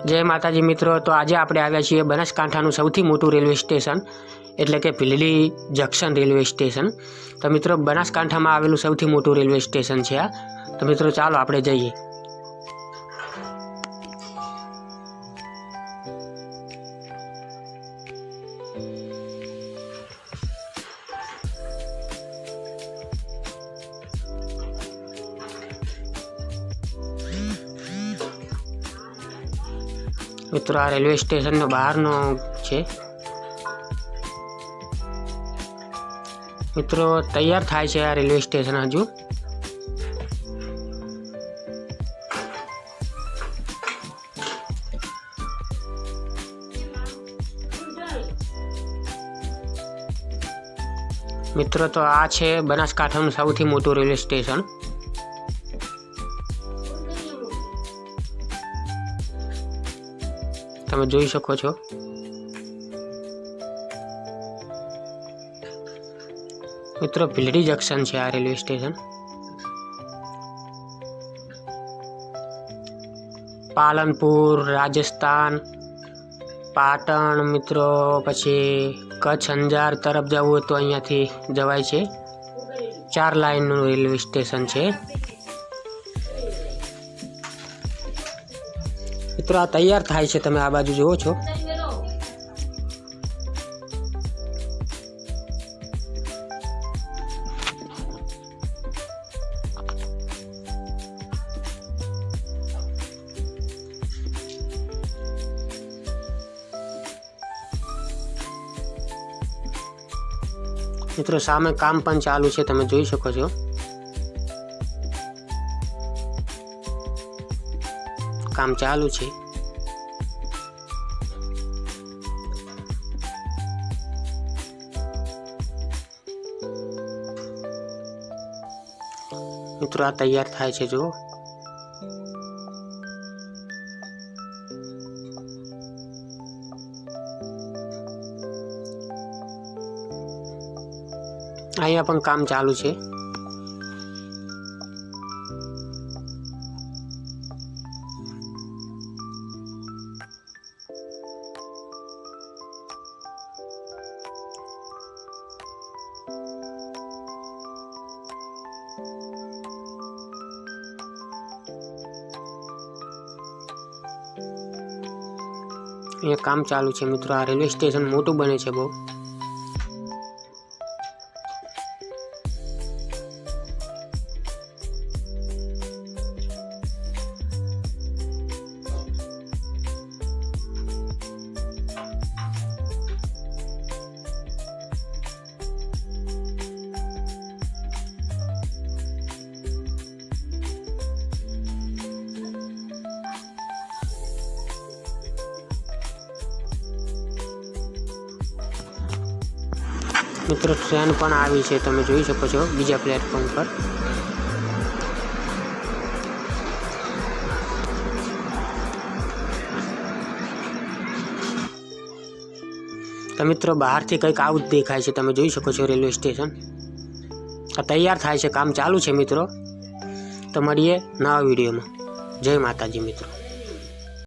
જય માતાજી મિત્રો, તો આજે આપણે આવ્યા છીએ બનાસકાંઠાનું સૌથી મોટું રેલવે સ્ટેશન, એટલે કે ભીલડી જંક્શન રેલવે સ્ટેશન. તો મિત્રો, બનાસકાંઠામાં આવેલું સૌથી મોટું રેલવે સ્ટેશન છે આ. તો મિત્રો, ચાલો આપણે જઈએ. મિત્રો, આ રેલવે સ્ટેશનનો બહારનો છે. મિત્રો, તૈયાર થાય છે આ રેલવે સ્ટેશન હજુ. મિત્રો, તો આ છે બનાસકાંઠાનું સૌથી મોટું રેલવે સ્ટેશન. તમે જોઈ શકો છો. મિત્રો, ભીલડી જંકશન છે આ રેલવે સ્ટેશન. પાલનપુર, રાજસ્થાન, પાટણ, મિત્રો, પછી કચ્છ અંજાર તરફ જવું હોય તો અહીંયાથી જવાય છે. ચાર લાઇનનું રેલવે સ્ટેશન છે. મિત્રો, આ તૈયાર થાય છે, તમે આ બાજુ જુઓ છો. મિત્રો, સામે કામ પણ ચાલુ છે, તમે જોઈ શકો છો. કામ ચાલુ છે. મિત્રો આ તૈયાર થાય છે જો અહીંયા પણ કામ ચાલુ છે. અહીંયા કામ ચાલુ છે મિત્રો આ રેલવે સ્ટેશન મોટું બને છે બહુ. મિત્રો ટ્રેન પણ આવી છે, તમે જોઈ શકો છો બીજા પ્લેટફોર્મ પર. તો મિત્રો, બહારથી કંઈક આવું જ દેખાય છે, તમે જોઈ શકો છો રેલવે સ્ટેશન. આ તૈયાર થાય છે, કામ ચાલુ છે, મિત્રો. તો મળીએ નવા વિડીયોમાં. જય માતાજી, મિત્રો.